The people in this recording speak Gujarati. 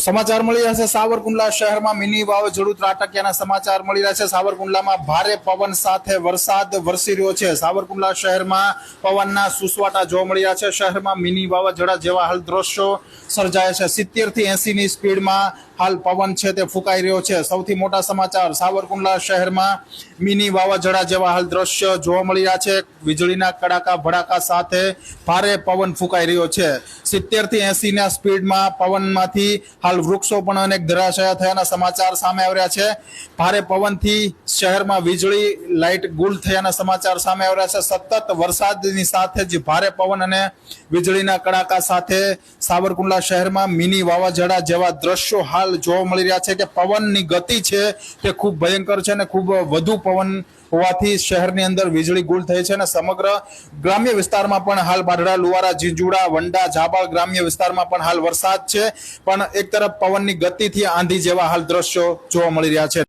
સમાચાર મળી રહ્યા છે સાવરકુંડલા શહેરમાં મિની વાવાઝોડું ત્રાટક્યાના સમાચાર મળી રહ્યા છે. સાવરકુંડલામાં ભારે પવન સાથે વરસાદ વરસી રહ્યો છે. સાવરકુંડલા શહેરમાં પવનના સુસવાટા જોવા મળી રહ્યા છે. શહેરમાં મિની વાવાઝોડા જેવા હાલ દ્રશ્યો સર્જાયા છે. સિત્તેરથી એસી ની સ્પીડમાં હાલ પવન છે તે ફૂંકાઈ રહ્યો છે. સૌથી મોટા સમાચાર, સાવરકુંડલા શહેરમાં મિની વાવાઝોડા જેવા હાલ દ્રશ્ય જોવા મળી રહ્યા છે. વીજળીના કડાકા, ભડાકા સાથે ભારે પવન ફૂંકાઈ રહ્યો છે. સિત્તેરથી એસી ના સ્પીડમાં પવનમાંથી હાલ વૃક્ષો પણ અનેક ધરાશયા થયાના સમાચાર સામે આવ્યા છે. ભારે પવનથી શહેરમાં વીજળી, લાઇટ ગુલ થયાના સમાચાર સામે આવ્યા છે. સતત વરસાદની સાથે જ ભારે પવન અને વીજળીના કડાકા સાથે સાવરકુંડલા શહેરમાં મિની વાવાઝોડા જેવા દ્રશ્યો હાલ જોવા મળી રહ્યા છે કે પવનની ગતિ છે તે ખૂબ ભયંકર છે અને ખૂબ વધુ પવન હોવાથી શહેરની અંદર વીજળી ગુલ થઈ છે અને સમગ્ર ગ્રામ્ય વિસ્તારમાં પણ હાલ બાઢડા લુવારા જીંજુડા વંડા, ઝાબાળ ગ્રામ્ય વિસ્તારમાં પણ હાલ વરસાદ છે. પણ એક તરફ પવનની ગતિથી આંધી જેવા હાલ દ્રશ્યો જોવા મળી રહ્યા છે.